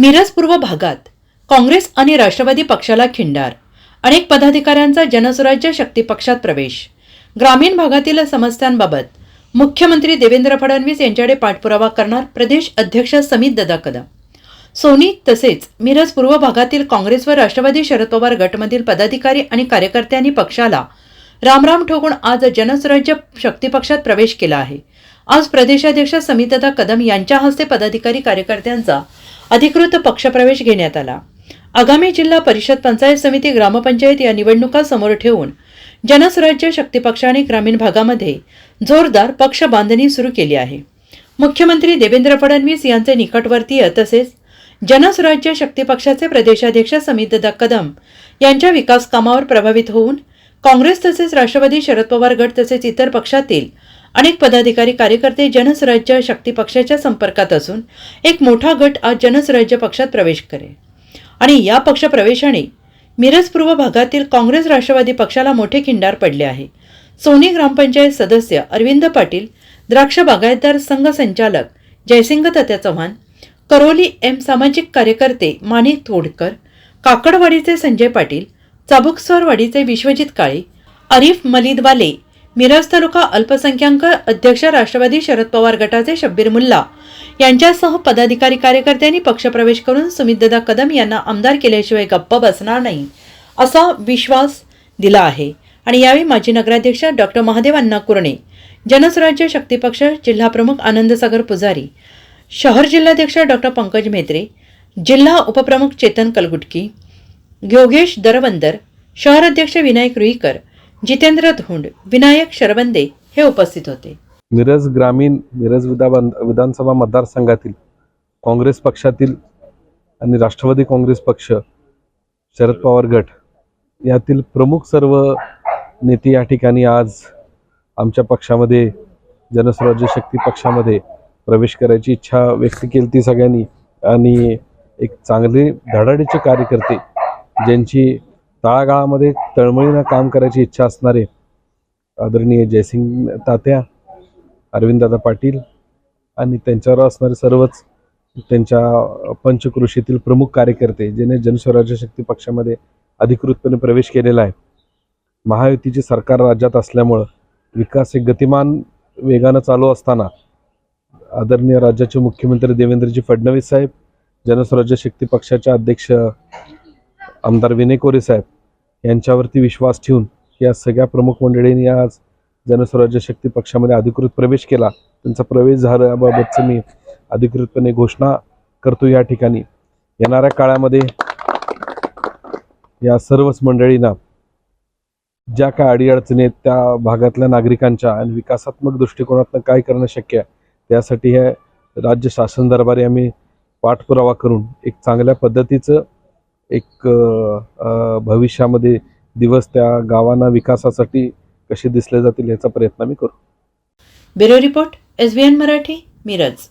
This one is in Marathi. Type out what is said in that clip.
मिरज पूर्व भागात काँग्रेस आणि राष्ट्रवादी पक्षाला खिंडार. अनेक पदाधिकाऱ्यांचा जनसुराज्य शक्ती पक्षात प्रवेश. ग्रामीण भागातील समस्यांबाबत मुख्यमंत्री देवेंद्र फडणवीस यांच्याकडे पाठपुरावा करणार प्रदेश अध्यक्ष समित ददा कदम. सोनी तसेच मिरज पूर्व भागातील काँग्रेस व राष्ट्रवादी शरद पवार गटमधील पदाधिकारी आणि कार्यकर्त्यांनी पक्षाला रामराम ठोकून आज जनसुराज्य शक्ती पक्षात प्रवेश केला आहे. आज प्रदेशाध्यक्ष समितदा कदम यांच्या हस्ते पदाधिकारी कार्यकर्त्यांचा अधिकृत पक्षप्रवेश घेण्यात आला. आगामी जिल्हा परिषद पंचायत समिती ग्रामपंचायत या निवडणुका समोर ठेवून जनस्वराज्य शक्ती पक्षाने ग्रामीण भागामध्ये जोरदार पक्ष बांधणी सुरू केली आहे. मुख्यमंत्री देवेंद्र फडणवीस यांचे निकटवर्तीय तसेच जनस्वराज्य शक्ती पक्षाचे प्रदेशाध्यक्ष समितदा कदम यांच्या विकास कामावर प्रभावित होऊन काँग्रेस तसेच राष्ट्रवादी शरद पवार गट तसेच इतर पक्षातील अनेक पदाधिकारी कार्यकर्ते जनसराज्य शक्ती पक्षाच्या संपर्कात असून एक मोठा गट आज जनसराज्य पक्षात प्रवेश करेल आणि या पक्षप्रवेशाने मिरज पूर्व भागातील काँग्रेस राष्ट्रवादी पक्षाला मोठे खिंडार पडले आहे. सोनी ग्रामपंचायत सदस्य अरविंद पाटील द्राक्ष बागायतदार संघ संचालक जयसिंग तत्या चव्हाण करोली एम सामाजिक कार्यकर्ते माणिक तोडकर काकडवाडीचे संजय पाटील चाबुकसरवाडीचे विश्वजित काळे अरिफ मलिदवाले मिरज तालुका अल्पसंख्याक अध्यक्ष राष्ट्रवादी शरद पवार गटाचे शब्बीर मुल्ला यांच्यासह पदाधिकारी कार्यकर्त्यांनी पक्षप्रवेश करून सुमितदादा कदम यांना आमदार केल्याशिवाय गप्प बसणार नाही असा विश्वास दिला आहे. आणि यावेळी माजी नगराध्यक्ष डॉक्टर महादेव अण्णा कुरणे जनस्वराज्य शक्ती पक्ष जिल्हाप्रमुख आनंदसागर पुजारी शहर जिल्हाध्यक्ष डॉक्टर पंकज मेत्रे जिल्हा उपप्रमुख चेतन कलगुटकी योगेश दरवंदर शहर अध्यक्ष विनायक रुईकर जितेंद्र धोंड विनायक शरबंदे हे उपस्थित होते. मिरज ग्रामीण मिरज विधान विधानसभा मतदारसंघातील काँग्रेस पक्षातील आणि राष्ट्रवादी काँग्रेस पक्ष शरद पवार गट यातील प्रमुख सर्व नेते या ठिकाणी आज आमच्या पक्षामध्ये जनस्वराज्य शक्ती पक्षामध्ये प्रवेश करायची इच्छा व्यक्त केली ती सगळ्यांनी. आणि एक चांगले धडाडीचे कार्यकर्ते ज्यांची तळागाळामध्ये तळमळीनं काम करायची इच्छा असणारे आदरणीय जयसिंग तात्या अरविंददादा पाटील आणि त्यांच्यावर असणारे सर्वच त्यांच्या पंचकृषीतील प्रमुख कार्यकर्ते ज्याने जनस्वराज्य शक्ती पक्षामध्ये अधिकृतपणे प्रवेश केलेला आहे. महायुतीचे सरकार राज्यात असल्यामुळं विकास हे गतिमान वेगानं चालू असताना आदरणीय राज्याचे मुख्यमंत्री देवेंद्रजी फडणवीस साहेब जनस्वराज्य शक्ती पक्षाचे अध्यक्ष आमदार विनय कोरे साहेब यांच्यावरती विश्वास ठेवून या सगळ्या प्रमुख मंडळींनी आज जनस्वराज्य शक्ती पक्षामध्ये अधिकृत प्रवेश केला. त्यांचा प्रवेश झाल्याबाबतचं मी अधिकृतपणे घोषणा करतो या ठिकाणी. येणाऱ्या काळामध्ये या सर्वच मंडळींना ज्या काय अडीअडचणी आहेत त्या भागातल्या नागरिकांच्या आणि विकासात्मक दृष्टिकोनातून काय करणं शक्य आहे त्यासाठी हे राज्य शासन दरबारी आम्ही पाठपुरावा करून एक चांगल्या पद्धतीचं एक भविष्यामध्ये दिवस त्या गावांना विकासासाठी कसे दिसले जातील याचा प्रयत्न मी करू. Bureau report S Marathi Miraj.